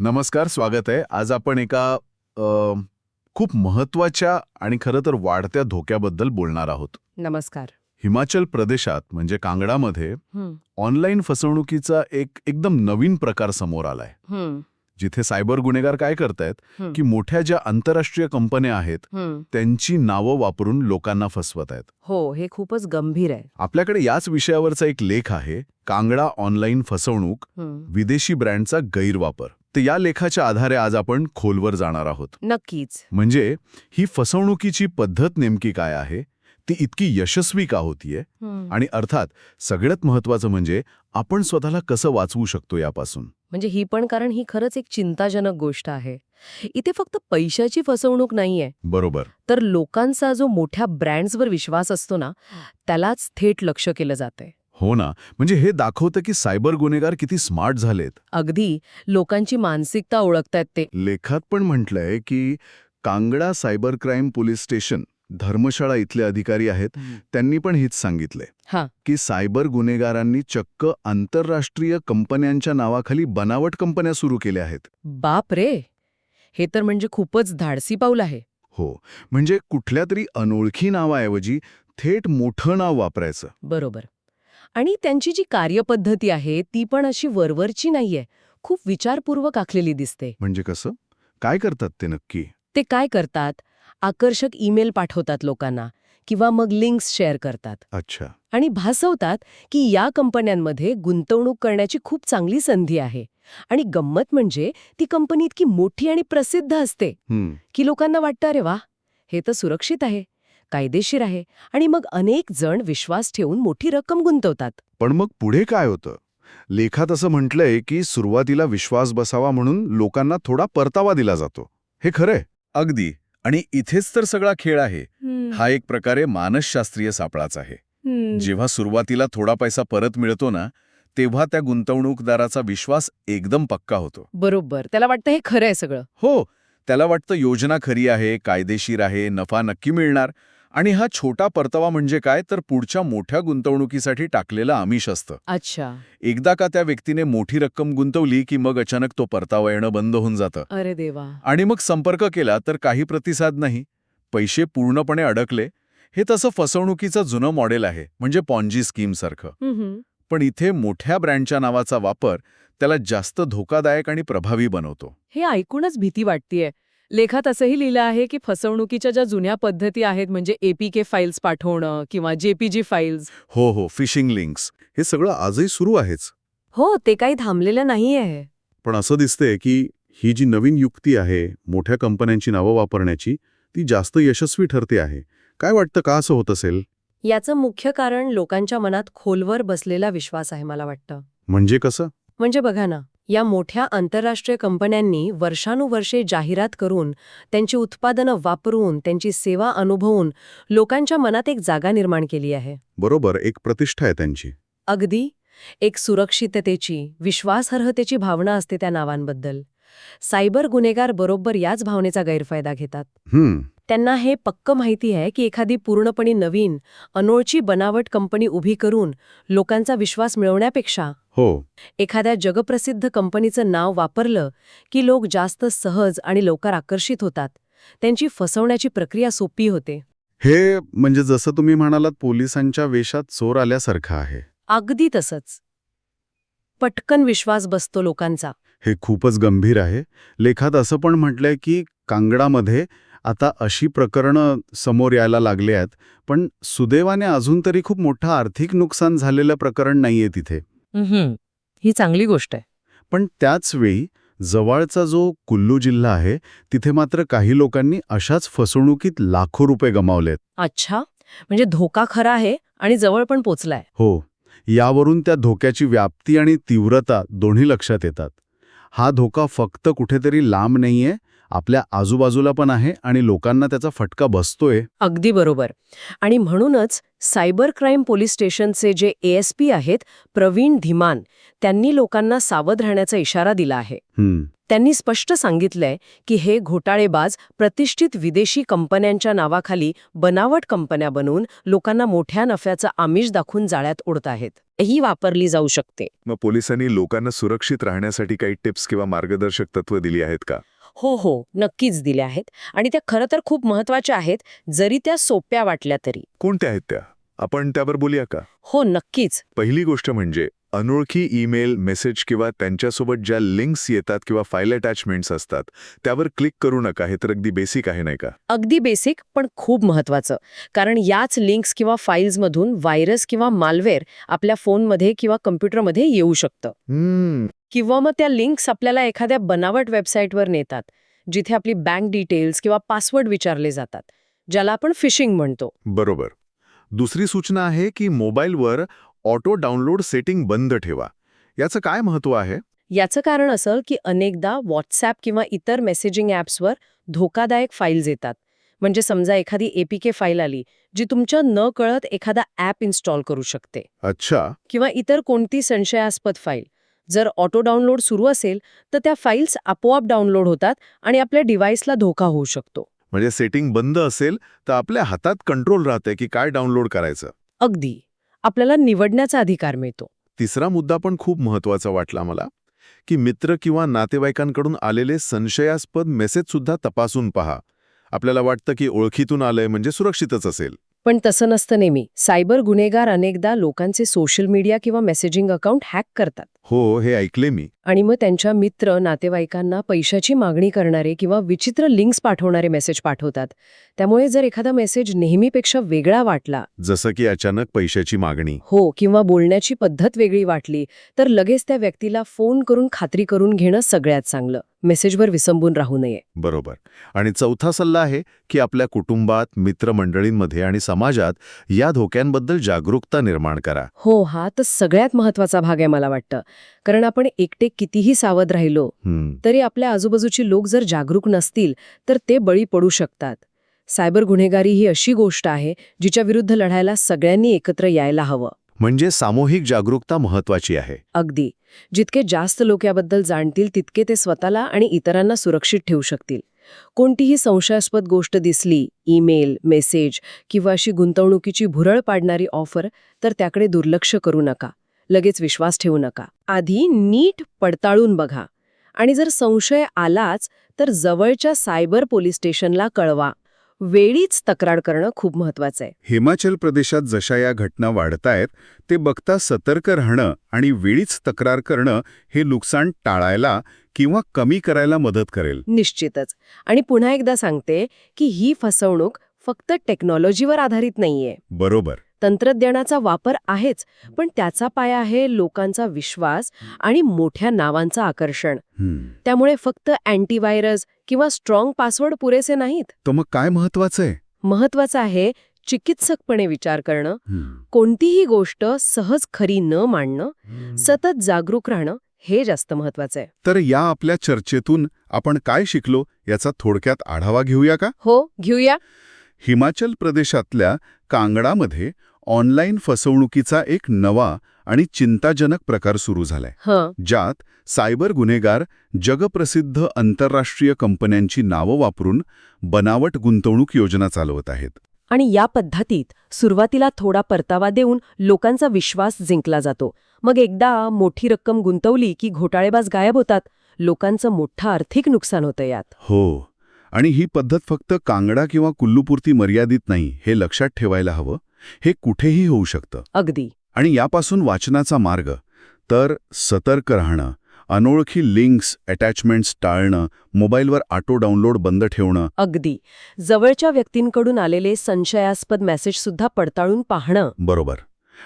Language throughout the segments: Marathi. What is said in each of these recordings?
नमस्कार स्वागत आहे. आज आपण एका अ, खूप महत्त्वाच्या आणि खरं तर वाढत्या धोक्याबद्दल बोलणार आहोत. नमस्कार. हिमाचल प्रदेशात म्हणजे कांगडामध्ये हं, ऑनलाईन फसवणुकीचा एक एकदम नवीन प्रकार समोर आलाय. हं, जिथे सायबर गुन्हेगार काय करतायत हं, की मोठ्या ज्या आंतरराष्ट्रीय कंपन्या आहेत हं. त्यांची नावं वापरून लोकांना फसवत आहेत हो हे खूपच गंभीर आहे. आपल्याकडे याच विषयावरचा एक लेख आहे कांगडा ऑनलाईन फसवणूक हं. विदेशी ब्रँडचा गैरवापर. तर या लेखाच्या आधारे आज आपण खोलवर जाणार आहोत. नक्कीच. म्हणजे ही फसवणुकीची पद्धत नेमकी काय आहे? ती इतकी यशस्वी का होतीये. आणि अर्थात सगळ्यात महत्वाचं म्हणजे आपण स्वतःला कसं वाचवू शकतो यापासून? म्हणजे ही पण कारण ही खरंच एक चिंताजनक गोष्ट आहे. इथे फक्त पैशाची फसवणूक नाहीये. बरोबर. तर लोकांचा जो मोठ्या ब्रँड्सवर विश्वास असतो ना त्यालाच थेट लक्ष केलं जातंय. हो ना. म्हणजे हे दाखवतं की सायबर गुन्हेगार किती स्मार्ट झालेत. अगदी. लोकांची मानसिकता ओळखतायत ते. लेखात पण म्हटलंय की Kangra cyber crime police station Dharamshala इथले अधिकारी आहेत त्यांनी पण हेच सांगितलंय. हा. की सायबर गुन्हेगारांनी चक्क आंतरराष्ट्रीय कंपन्यांच्या नावाखाली बनावट कंपन्या सुरू केल्या आहेत. बाप रे! हे तर म्हणजे खूपच धाडसी पाऊल आहे. हो. म्हणजे कुठल्या तरी अनोळखी नावाऐवजी थेट मोठं नाव वापरायचं. बरोबर. आणि त्यांची जी कार्यपद्धती आहे ती पण अशी वरवरची नाहीये. खूप विचारपूर्वक आखलेली दिसते. म्हणजे कसं? काय करतात ते नक्की? ते काय करतात? आकर्षक ईमेल पाठवतात लोकांना किंवा मग लिंक्स शेअर करतात. अच्छा. आणि भासवतात की या कंपन्यांमध्ये गुंतवणूक करण्याची खूप चांगली संधी आहे. आणि गंमत म्हणजे ती कंपनी इतकी मोठी आणि प्रसिद्ध असते की लोकांना वाटतं अरे वा हे तर सुरक्षित आहे. कायदेशीर आहे आणि मग अनेक जण विश्वास ठेवून मोठी रक्कम गुंतवतात. पण मग पुढे काय होतं? लेखात असं म्हटलंय की सुरुवातीला विश्वास बसावा म्हणून लोकांना थोडा परतावा दिला जातो. हे खरंय अगदी. आणि इथेच तर सगळा खेळ आहे. हा एक प्रकारे मानसशास्त्रीय सापळाच आहे. जेव्हा सुरुवातीला थोडा पैसा परत मिळतो ना तेव्हा त्या गुंतवणूकदाराचा विश्वास एकदम पक्का होतो. बरोबर. त्याला वाटतं हे खरं आहे सगळं. हो. त्याला वाटतं योजना खरी आहे कायदेशीर आहे नफा नक्की मिळणार. आणि हा छोटा परतावा म्हणजे काय? तर पुढच्या मोठ्या गुंतवणुकीसाठी टाकलेलं आमिष असतं. अच्छा. एकदा का त्या व्यक्तीने मोठी रक्कम गुंतवली की मग अचानक तो परतावा येणं बंद होऊन जातं. अरे देवा. आणि मग संपर्क केला तर काही प्रतिसाद नाही. पैसे पूर्णपणे अडकले. हे तसं फसवणुकीचं जुनं मॉडेल आहे. म्हणजे पॉन्जी स्कीमसारखं. पण इथे मोठ्या ब्रँडच्या नावाचा वापर त्याला जास्त धोकादायक आणि प्रभावी बनवतो. हे ऐकूनच भीती वाटतीये. लेखात असंही लिहिलं आहे की फसवणुकीच्या ज्या जुन्या पद्धती आहेत म्हणजे एपीके फाईल्स पाठवणं किंवा जेपीजी फाईल्स हो हो फिशिंग लिंक्स हे सगळं आजही सुरू आहेच. हो ते काही थांबलेलं नाहीये. पण असं दिसतंय की ही जी नवीन युक्ती आहे मोठ्या कंपन्यांची नावं वापरण्याची ती जास्त यशस्वी ठरते आहे. काय वाटतं का असं होत असेल? याचं मुख्य कारण लोकांच्या मनात खोलवर बसलेला विश्वास आहे मला वाटतं. म्हणजे कसं? म्हणजे बघा ना या मोठ्या आंतरराष्ट्रीय कंपन्यांनी वर्षानुवर्षे जाहिरात करून त्यांची उत्पादनं वापरून त्यांची सेवा अनुभवून लोकांच्या मनात एक जागा निर्माण केली आहे. बरोबर एक प्रतिष्ठा आहे त्यांची. अगदी. एक सुरक्षिततेची विश्वासार्हतेची भावना असते त्या नावांबद्दल. सायबर गुन्हेगार बरोबर याच भावनेचा गैरफायदा घेतात. त्यांना हे पक्क माहिती आहे की एखादी पूर्णपणे नवीन अनोळची बनावट कंपनी उभी करून लोकांचा विश्वास मिळवण्यापेक्षा हो. एखाद्या जगप्रसिद्ध कंपनीचं नाव वापरलं की लोक जास्त सहज आणि लवकर आकर्षित होतात. त्यांची फसवण्याची प्रक्रिया सोपी होते. हे म्हणजे जसं तुम्ही म्हणालात पोलिसांच्या वेशात चोर आल्यासारखं आहे. अगदी तसंच. पटकन विश्वास बसतो लोकांचा. हे खूपच गंभीर आहे. लेखात असं पण म्हटलंय की कांगडामध्ये आता अशी प्रकरणं समोर यायला लागली आहेत पण सुदैवाने अजून तरी खूप मोठं आर्थिक नुकसान झालेलं प्रकरण नाहीये तिथे. ही चांगली गोष्ट आहे. पण त्याच वेळी जवळचा जो कुल्लू जिल्हा आहे तिथे मात्र काही लोकांनी अशाच फसवणुकीत लाखो रुपये गमावलेत अच्छा. म्हणजे धोका खरा आहे आणि जवळ पण पोचलाय. हो. यावरून त्या धोक्याची व्याप्ती आणि तीव्रता दोन्ही लक्षात येतात. हा धोका फक्त कुठेतरी लांब नाहीये आपल्या आजूबाजूला पण आहे आणि लोकांना त्याचा फटका बसतोय. अगदी बरोबर. आणि म्हणूनच सायबर क्राईम पोलीस स्टेशनचे जे एएसपी आहेत प्रवीण धीमान त्यांनी लोकांना सावध राहण्याचा इशारा दिला आहे. हम्म. त्यांनी स्पष्ट सांगितलंय की हे घोटाळेबाज प्रतिष्ठित विदेशी कंपन्यांच्या नावाखाली बनावट कंपन्या बनवून लोकांना मोठ्या नफ्याचं आमिष दाखवून जाळ्यात ओढत आहेत ही वापरली जाऊ शकते. मग पोलिसांनी लोकांना सुरक्षित राहण्यासाठी काही टिप्स किंवा मार्गदर्शक तत्व दिली आहेत का? हो हो नक्कीच दिल्या आहेत. आणि त्या खरं तर खूप महत्त्वाच्या आहेत जरी त्या सोप्या वाटल्या तरी. कोणत्या आहेत त्या? आपण त्यावर बोलूया का? हो नक्कीच. पहिली गोष्ट म्हणजे अनोळखी ईमेल मेसेज किंवा त्यांच्यासोबत ज्या लिंक्स येतात किंवा फाईल अटॅचमेंट्स असतात त्यावर क्लिक करू नका. हे तर अगदी बेसिक आहे नाही का? अगदी बेसिक पण खूप महत्वाचं कारण याच लिंक्स किंवा फाईल्समधून व्हायरस किंवा मालवेअर आपल्या फोनमध्ये किंवा कम्प्युटरमध्ये येऊ शकतं. किंवा मग त्या लिंक्स आपल्याला एखाद्या बनावट वेबसाईटवर नेतात जिथे आपली बँक डिटेल्स किंवा पासवर्ड विचारले जातात ज्याला आपण फिशिंग म्हणतो. बरोबर. दुसरी सूचना आहे की मोबाईलवर ऑटो डाउनलोड सेटिंग बंद ठेवा. याचं काय महत्त्व आहे? याचं कारण असं की अनेकदा व्हॉट्सॲप किंवा इतर मेसेजिंग ॲप्सवर धोकादायक फाईल्स येतात. म्हणजे समजा एखादी एपीके फाईल आली जी तुमच्या न कळत एखादा ॲप इन्स्टॉल करू शकते. अच्छा. किंवा इतर कोणती संशयास्पद फाईल जर ऑटो डाउनलोड सुरू असेल तर त्या फाईल्स आपोआप डाउनलोड होतात आणि आपल्या डिव्हाइसला धोका होऊ शकतो. म्हणजे सेटिंग बंद असेल तर आपल्या हातात कंट्रोल राहते की काय डाउनलोड करायचं. अगदी. आपल्याला निवडण्याचा अधिकार मिळतो. तिसरा मुद्दा पण खूप महत्त्वाचा वाटला मला की मित्र किंवा नातेवाईकांकडून आलेले संशयास्पद मेसेज सुद्धा तपासून पहा. आपल्याला वाटतं की ओळखीतून आलंय म्हणजे सुरक्षितच असेल. पण तसं नसतं नेहमी. सायबर गुन्हेगार अनेकदा लोकांचे सोशल मीडिया किंवा मेसेजिंग अकाउंट हॅक करतात. हो हे ऐकले मी. आणि मग त्यांच्या मित्र नातेवाईकांना पैशाची मागणी करणारे किंवा विचित्र लिंक्स पाठवणारे मेसेज पाठवतात. त्यामुळे जर एखादा मेसेज नेहमीपेक्षा वेगळा वाटला जसं की अचानक पैशाची मागणी. हो किंवा बोलण्याची पद्धत वेगळी वाटली तर लगेच त्या व्यक्तीला फोन करून खात्री करून घेणं सगळ्यात चांगलं. मेसेजवर विसंबून राहू नये. बरोबर. आणि चौथा सल्ला आहे की आपल्या कुटुंबात मित्रमंडळींमध्ये आणि समाजात या धोक्यांबद्दल जागरूकता निर्माण करा. हो हा तर सगळ्यात महत्त्वाचा भाग आहे मला वाटतं. कारण आपण एकटे कितीही सावध राहिलो तरी आपल्या आजूबाजूची लोक जर जागरूक नसतील तर ते बळी पडू शकतात. सायबर गुन्हेगारी ही अशी गोष्ट आहे जिच्या विरुद्ध लढायला सगळ्यांनी एकत्र यायला हवं. म्हणजे सामूहिक जागरूकता महत्वाची आहे. अगदी. जितके जास्त लोक याबद्दल जाणतील तितके ते स्वतःला आणि इतरांना सुरक्षित ठेवू शकतील. कोणतीही संशयास्पद गोष्ट दिसली ईमेल मेसेज किंवा अशी गुंतवणुकीची भुरळ पाडणारी ऑफर तर त्याकडे दुर्लक्ष करू नका. लगेच विश्वास ठेवू नका. आधी नीट पडताळून बघा. आणि जर संशय आलाच तर जवळच्या सायबर पोलीस स्टेशनला कळवा. वेळीच तक्रार करणं खूप महत्वाचं आहे. हिमाचल प्रदेशात जशा या घटना वाढतायत ते बघता सतर्क राहणं आणि वेळीच तक्रार करणं हे नुकसान टाळायला किंवा कमी करायला मदत करेल. निश्चितच. आणि पुन्हा एकदा सांगते की ही फसवणूक फक्त टेक्नॉलॉजीवर आधारित नाहीये. बरोबर. तंत्रज्ञानाचा वापर आहेच पण त्याचा पाया आहे लोकांचा विश्वास आणि मोठ्या नावांचं आकर्षण. त्यामुळे फक्त अँटीव्हायरस किंवा स्ट्रॉंग पासवर्ड पुरेसे नाहीत. तर मग काय महत्वाचं आहे? महत्वाचं आहे चिकित्सकपणे विचार करणं. कोणतीही गोष्ट सहज खरी न मांडणं सतत जागरूक राहणं हे जास्त महत्वाचं आहे. तर या आपल्या चर्चेतून आपण काय शिकलो याचा थोडक्यात आढावा घेऊया का? हो घेऊया. हिमाचल प्रदेशातल्या कांगडामध्ये ऑनलाईन फसवणुकीचा एक नवा आणि चिंताजनक प्रकार सुरू झालाय. ज्यात सायबर गुन्हेगार जगप्रसिद्ध आंतरराष्ट्रीय कंपन्यांची नावं वापरून बनावट गुंतवणूक योजना चालवत आहेत. आणि या पद्धतीत सुरुवातीला थोडा परतावा देऊन लोकांचा विश्वास जिंकला जातो. मग एकदा मोठी रक्कम गुंतवली की घोटाळेबाज गायब होतात. लोकांचं मोठं आर्थिक नुकसान होतं यात. हो. आणि ही पद्धत फक्त कांगडा किंवा कुल्लूपुरती मर्यादित नाही हे लक्षात ठेवायला हवं. हे कुठेही होऊ शकतं. अगदी. आणि यापासून वाचनाचा मार्ग तर सतर्क राहणं अनोळखी लिंक्स अटॅचमेंट्स टाळणं मोबाईलवर ऑटो डाउनलोड बंद ठेवणं. अगदी. जवळच्या व्यक्तींकडून आलेले संशयास्पद मेसेज सुद्धा पडताळून पाहणं. बरोबर.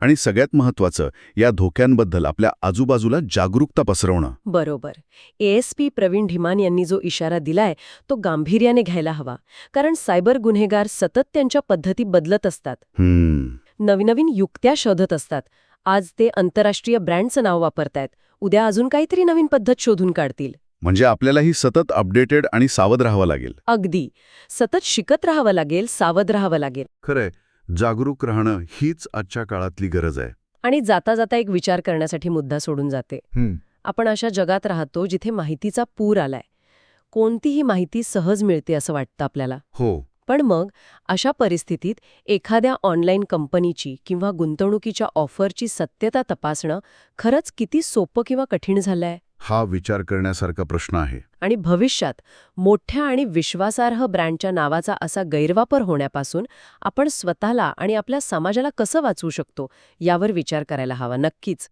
आणि सगळ्यात महत्वाचं या धोक्यांबद्दल आपल्या आजूबाजूला जागरूकता पसरवणं. बरोबर. एएसपी प्रवीण ढिमान यांनी जो इशारा दिलाय तो गांभीर्याने घ्यायला हवा. कारण सायबर गुन्हेगार सतत त्यांच्या पद्धती बदलत असतात. हम्म. नवीन नवीन युक्त्या शोधत असतात. आज ते आंतरराष्ट्रीय ब्रँडचं नाव वापरतायत. उद्या अजून काहीतरी नवीन पद्धत शोधून काढतील. म्हणजे आपल्यालाही सतत अपडेटेड आणि सावध राहावं लागेल. अगदी. सतत शिकत राहावं लागेल सावध राहावं लागेल. खरंय. जागरूक राहणं हीच आजच्या काळातली गरज आहे. आणि जाता जाता एक विचार करण्यासाठी मुद्दा सोडून जाते. आपण अशा जगात राहतो जिथे माहितीचा पूर आलाय. कोणतीही माहिती सहज मिळते असं वाटतं आपल्याला. हो. पण मग अशा परिस्थितीत एखाद्या ऑनलाईन कंपनीची किंवा गुंतवणुकीच्या ऑफरची सत्यता तपासणं खरंच किती सोपं किंवा कठीण झालंय? हा विचार करण्यासारखा प्रश्न आहे. आणि भविष्यात मोठ्या आणि विश्वासार्ह ब्रँडच्या नावाचा असा गैरवापर होण्यापासून आपण स्वतःला आणि आपल्या समाजाला कसं वाचवू शकतो यावर विचार करायला हवा नक्कीच.